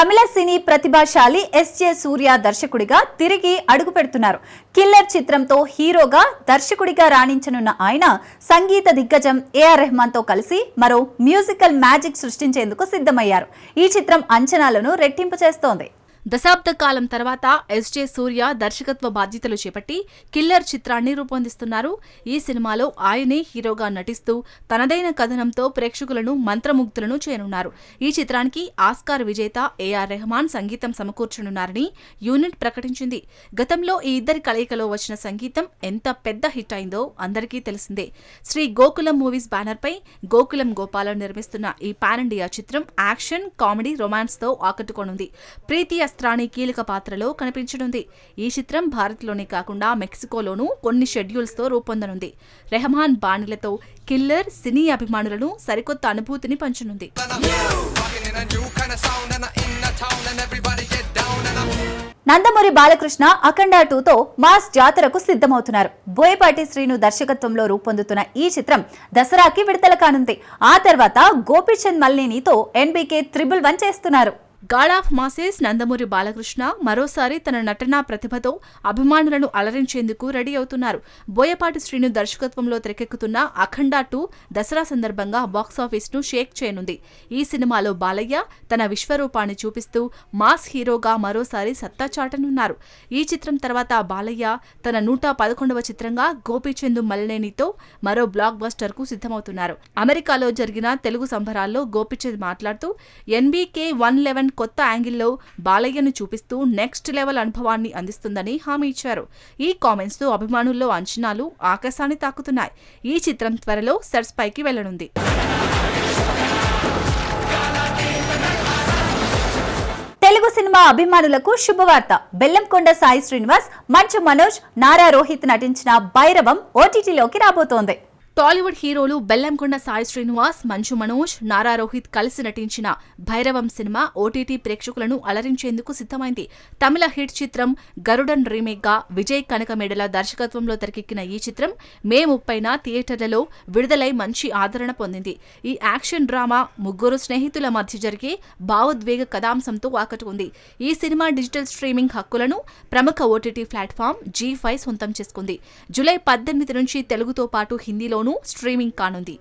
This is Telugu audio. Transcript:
తమిళ సినీ ప్రతిభాశాలి ఎస్జే సూర్య దర్శకుడిగా తిరిగి అడుగు పెడుతున్నారు. కిల్లర్ చిత్రంతో హీరోగా దర్శకుడిగా రాణించనున్న ఆయన సంగీత దిగ్గజం ఏఆర్ రెహమాన్తో కలిసి మరో మ్యూజికల్ మ్యాజిక్ సృష్టించేందుకు సిద్ధమయ్యారు. ఈ చిత్రం అంచనాలను రెట్టింపు చేస్తోంది. దశాబ్ద కాలం తర్వాత ఎస్జే సూర్య దర్శకత్వ బాధ్యతలు చేపట్టి కిల్లర్ చిత్రాన్ని రూపొందిస్తున్నారు. ఈ సినిమాలో ఆయనే హీరోగా నటిస్తూ తనదైన కథనంతో ప్రేక్షకులను మంత్రముగ్ధులను చేయనున్నారు ఈ చిత్రానికి ఆస్కార్ విజేత ఏఆర్ రెహమాన్ సంగీతం సమకూర్చనున్నారని యూనిట్ ప్రకటించింది. గతంలో ఈ ఇద్దరి కలయికలో వచ్చిన సంగీతం ఎంత పెద్ద హిట్ అయిందో అందరికీ తెలిసిందే. శ్రీ గోకులం మూవీస్ బ్యానర్పై గోకులం గోపాలం నిర్మిస్తున్న ఈ పాన్ ఇండియా చిత్రం యాక్షన్ కామెడీ రొమాన్స్తో ఆకట్టుకోనుంది. ప్రీతి రాణి కీలక పాత్రలో కనిపించనుంది. ఈ చిత్రం భారత్లోనే కాకుండా మెక్సికోలోనూ కొన్ని షెడ్యూల్స్తో రూపొందనుంది. రెహమాన్ బాణిలతో కిల్లర్ సినీ అభిమానులను సరికొత్త అనుభూతిని పంచనుంది. నందమూరి బాలకృష్ణ అఖండ టూతో మాస్ జాతరకు సిద్ధమవుతున్నారు. బోయపాటి శ్రీను దర్శకత్వంలో రూపొందుతున్న ఈ చిత్రం దసరాకి విడుదల కానుంది. ఆ తర్వాత గోపీచంద్ మల్లేనితో ఎన్బీకే త్రిబుల్ వన్ చేస్తున్నారు. God of masses Nandamuri Balakrishna మరోసారి తన నటనా ప్రతిభతో అభిమానులను అలరించేందుకు రెడీ అవుతున్నారు. బోయపాటి శ్రీను దర్శకత్వంలో తెరకెక్కుతున్న అఖండ టూ దసరా సందర్భంగా బాక్సాఫీస్ను షేక్ చేయనుంది. ఈ సినిమాలో బాలయ్య తన విశ్వరూపాన్ని చూపిస్తూ మాస్ హీరోగా మరోసారి సత్తా చాటనున్నారు. ఈ చిత్రం తర్వాత బాలయ్య తన నూట పదకొండవ చిత్రంగా గోపీచందు మల్లేనితో మరో బ్లాక్ బస్టర్కు సిద్ధమవుతున్నారు. అమెరికాలో జరిగిన తెలుగు సంబరాల్లో గోపీచంద్ మాట్లాడుతూ ఎన్బీకే వన్ లెవెన్ కొత్త యాంగిల్లో బాలయ్యను చూపిస్తూ నెక్స్ట్ లెవెల్ అనుభవాన్ని అందిస్తుందని హామీ ఇచ్చారు. ఈ కామెంట్స్తో అభిమానుల్లో అంచనాలు ఆకాశాన్ని తాకుతున్నాయి. ఈ చిత్రం త్వరలో సెట్స్ పైకి వెళ్ళనుంది తెలుగు సినిమా అభిమానులకు శుభవార్త. బెల్లంకొండ సాయి శ్రీనివాస్ మంచు మనోజ్ నారా రోహిత్ నటించిన భైరవం ఓటీటీలోకి రాబోతోంది. టాలీవుడ్ హీరోలు బెల్లంకొండ సాయి శ్రీనివాస్ మంచు మనోజ్ నారా రోహిత్ కలిసి నటించిన భైరవం సినిమా ఓటీటీ ప్రేక్షకులను అలరించేందుకు సిద్ధమైంది. తమిళ హిట్ చిత్రం గరుడన్ రీమేక్గా విజయ్ కనకమేడల దర్శకత్వంలో తెరకెక్కిన ఈ చిత్రం మే ముప్పైన థియేటర్లలో విడుదలై మంచి ఆదరణ పొందింది. ఈ యాక్షన్ డ్రామా ముగ్గురు స్నేహితుల మధ్య జరిగే భావోద్వేగ కథాంశంతో ఆకట్టుకుంది. ఈ సినిమా డిజిటల్ స్ట్రీమింగ్ హక్కులను ప్రముఖ ఓటీటీ ప్లాట్ఫామ్ జీ ఫైవ్ సొంతం చేసుకుంది. జూలై పద్దెనిమిది నుంచి తెలుగుతో పాటు హిందీలో హిందీలోనూ స్ట్రీమింగ్ కానుంది.